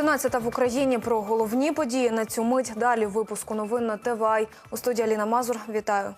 11 в Україні про головні події на цю мить. Далі випуску новин на ТВАЙ. У студії Аліна Мазур. Вітаю.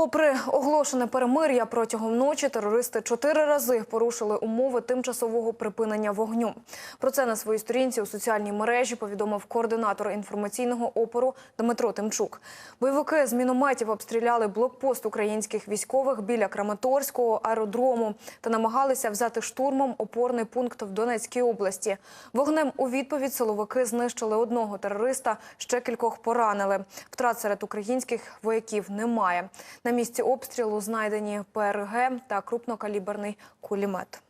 Попри оголошене перемир'я протягом ночі, терористи чотири рази порушили умови тимчасового припинення вогню. Про це на своїй сторінці у соціальній мережі повідомив координатор інформаційного опору Дмитро Тимчук. Бойовики з мінометів обстріляли блокпост українських військових біля Краматорського аеродрому та намагалися взяти штурмом опорний пункт в Донецькій області. Вогнем у відповідь силовики знищили одного терориста, ще кількох поранили. Втрат серед українських вояків немає. На місці обстрілу знайдені ПРГ та крупнокаліберний кулемет.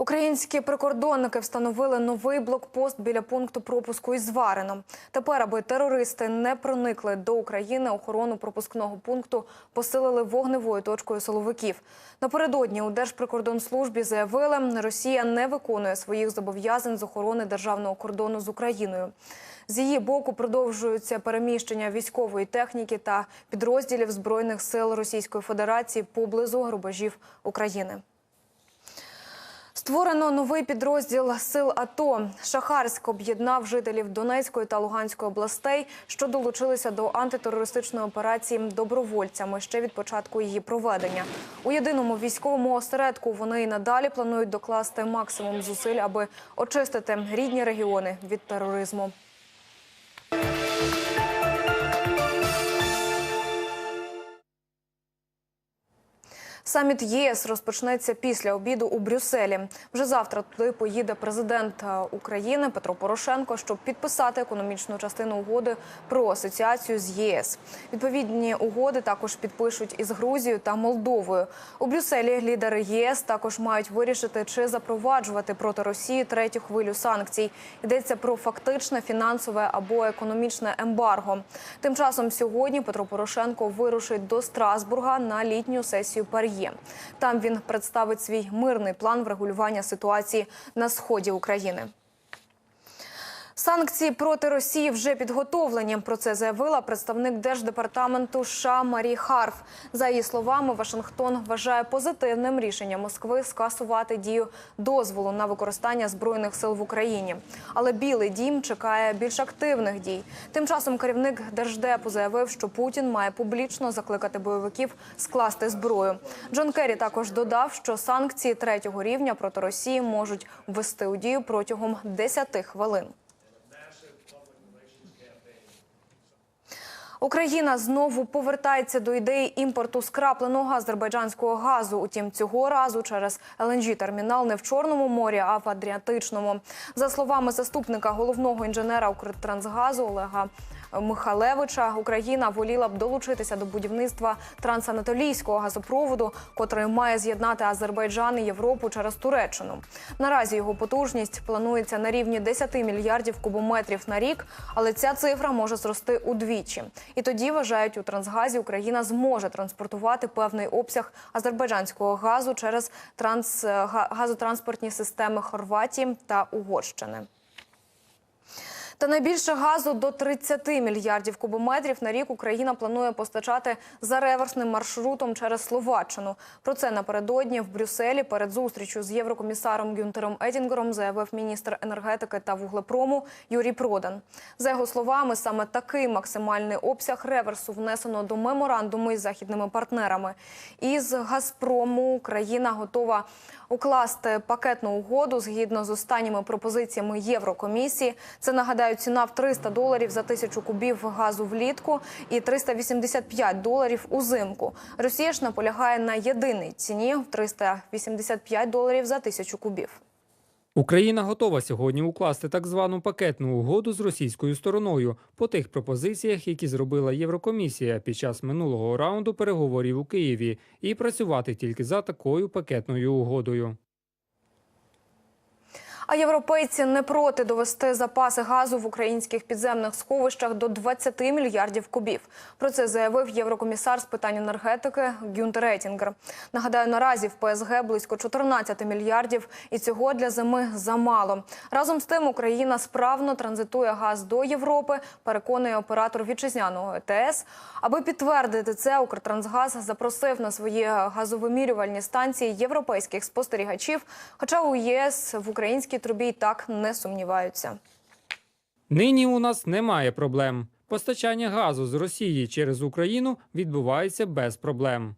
Українські прикордонники встановили новий блокпост біля пункту пропуску із Вареном. Тепер, аби терористи не проникли до України, охорону пропускного пункту посилили вогневою точкою силовиків. Напередодні у Держприкордонслужбі заявили, Росія не виконує своїх зобов'язань з охорони державного кордону з Україною. З її боку продовжуються переміщення військової техніки та підрозділів збройних сил Російської Федерації поблизу рубежів України. Створено новий підрозділ сил АТО. Шахарськ об'єднав жителів Донецької та Луганської областей, що долучилися до антитерористичної операції добровольцями ще від початку її проведення. У єдиному військовому осередку вони і надалі планують докласти максимум зусиль, аби очистити рідні регіони від тероризму. Саміт ЄС розпочнеться після обіду у Брюсселі. Вже завтра туди поїде президент е, України Петро Порошенко, щоб підписати економічну частину угоди про асоціацію з ЄС. Відповідні угоди також підпишуть із Грузією та Молдовою. У Брюсселі лідери ЄС також мають вирішити, чи запроваджувати проти Росії третю хвилю санкцій. Йдеться про фактичне фінансове або економічне ембарго. Тим часом сьогодні Петро Порошенко вирушить до Страсбурга на літню сесію Пар'є. Там він представить свій мирний план врегулювання ситуації на сході України. Санкції проти Росії вже підготовлені. Про це заявила представник держдепартаменту США Марі Харф. За її словами, Вашингтон вважає позитивним рішення Москви скасувати дію дозволу на використання збройних сил в Україні. Але Білий Дім чекає більш активних дій. Тим часом керівник держдепу заявив, що Путін має публічно закликати бойовиків скласти зброю. Джон Керрі також додав, що санкції третього рівня проти Росії можуть ввести у дію протягом 10 хвилин. Україна знову повертається до ідеї імпорту скрапленого азербайджанського газу. Утім, цього разу через ЛНЖ термінал не в Чорному морі, а в Адріатичному. За словами заступника головного інженера Укртрансгазу Олега. Михалевича Україна воліла б долучитися до будівництва трансанатолійського газопроводу, котрий має з'єднати Азербайджан і Європу через Туреччину. Наразі його потужність планується на рівні 10 мільярдів кубометрів на рік, але ця цифра може зрости удвічі. І тоді вважають у Трансгазі Україна зможе транспортувати певний обсяг азербайджанського газу через транс... газотранспортні системи Хорватії та Угорщини. Та найбільше газу до 30 мільярдів кубометрів на рік Україна планує постачати за реверсним маршрутом через Словаччину. Про це напередодні в Брюсселі перед зустрічю з єврокомісаром Гюнтером Етінгером заявив міністр енергетики та вуглепрому Юрій Продан. За його словами, саме такий максимальний обсяг реверсу внесено до меморандуму із західними партнерами. Із Газпрому Україна готова укласти пакетну угоду згідно з останніми пропозиціями Єврокомісії. Це нагадаю, ціна в 300 доларів за тисячу кубів газу влітку і 385 доларів узимку. Росія ж наполягає на єдиній ціні в 385 доларів за тисячу кубів. Україна готова сьогодні укласти так звану пакетну угоду з російською стороною по тих пропозиціях, які зробила Єврокомісія під час минулого раунду переговорів у Києві, і працювати тільки за такою пакетною угодою. А європейці не проти довести запаси газу в українських підземних сховищах до 20 мільярдів кубів. Про це заявив єврокомісар з питань енергетики Гюнтер Етінгер. Нагадаю, наразі в ПСГ близько 14 мільярдів, і цього для зими замало. Разом з тим Україна справно транзитує газ до Європи. Переконує оператор вітчизняного ЕТС. Аби підтвердити це, Укртрансгаз запросив на свої газовимірювальні станції європейських спостерігачів. Хоча у ЄС в українській Олексій Трубій так не сумніваються. Нині у нас немає проблем. Постачання газу з Росії через Україну відбувається без проблем.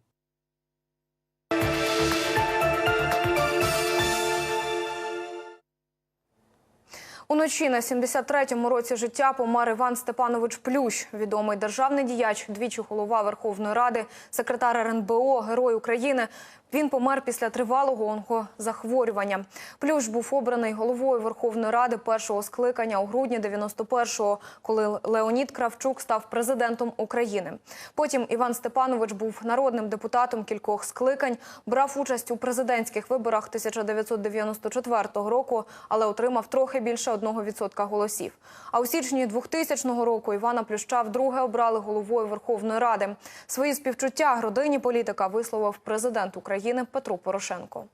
Уночі на 73-му році життя помер Іван Степанович Плющ, відомий державний діяч, двічі голова Верховної Ради, секретар РНБО, Герой України. Він помер після тривалого онкозахворювання. Плющ був обраний головою Верховної Ради першого скликання у грудні 91-го, коли Леонід Кравчук став президентом України. Потім Іван Степанович був народним депутатом кількох скликань, брав участь у президентських виборах 1994 року, але отримав трохи більше 1% голосів. А у січні 2000 року Івана Плюща вдруге обрали головою Верховної Ради. Свої співчуття родині політика висловив президент України Петро Порошенко.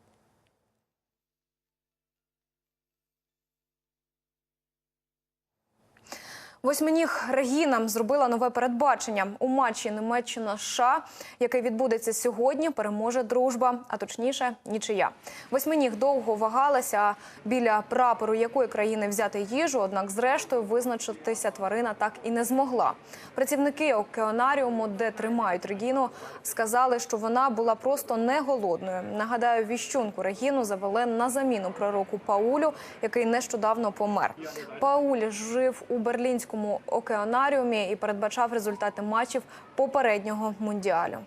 Восьминіг Регіна зробила нове передбачення у матчі Німеччина США, який відбудеться сьогодні. Переможе дружба, а точніше нічия. Восьминіг довго вагалася біля прапору якої країни взяти їжу. Однак, зрештою, визначитися тварина так і не змогла. Працівники океанаріуму, де тримають Регіну, сказали, що вона була просто не голодною. Нагадаю, віщунку Регіну завели на заміну пророку Паулю, який нещодавно помер. Пауль жив у берлінському океанаріумі і передбачав результати матчів попереднього мундіалю.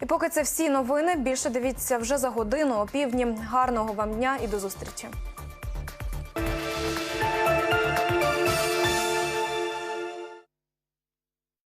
І поки це всі новини, більше дивіться вже за годину о півдні. Гарного вам дня і до зустрічі.